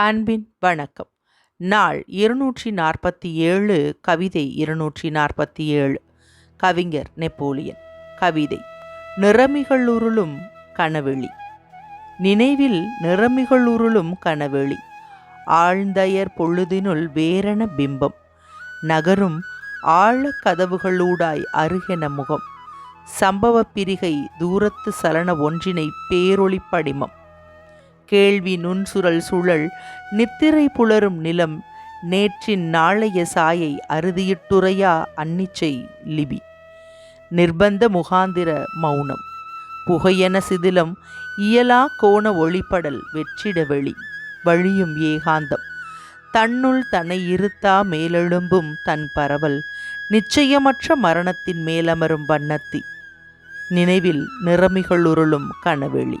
அன்பின் வணக்கம். நாள் இருநூற்றி நாற்பத்தி ஏழு கவிதை இருநூற்றி நாற்பத்தி ஏழு கவிஞர் நெப்போலியன். கவிதை. நிறமிகளுருளும் கனவெளி. நினைவில் நிறமிகளுருளும் கனவெளி. ஆழ்ந்தயர் பொழுதினுள் வேரென பிம்பம். நகரும் ஆழ கதவுகளூடாய் அருகென முகம். சம்பவ பிரிகை தூரத்து சலன ஒன்றினை பேரொளி படிமம் கேள்வி நுண்சுரல் சுழல் நித்திரை புலரும் நிலம் நேற்றின் நாளைய சாயை அறுதியிட்டுரையா அன்னிச்சை லிபி. நிர்பந்த முகாந்திர மௌனம் புகையென சிதிலம் இயலா கோண ஒளிப்படல் வெற்றிட வெளி வழியும் ஏகாந்தம். தன்னுள் தன்னை இருத்தா மேலெழும்பும் தன் பரவல் நிச்சயமற்ற மரணத்தின் மேலமரும் வண்ணத்தி. நினைவில் நிறமிகளுருளும் கனவெளி.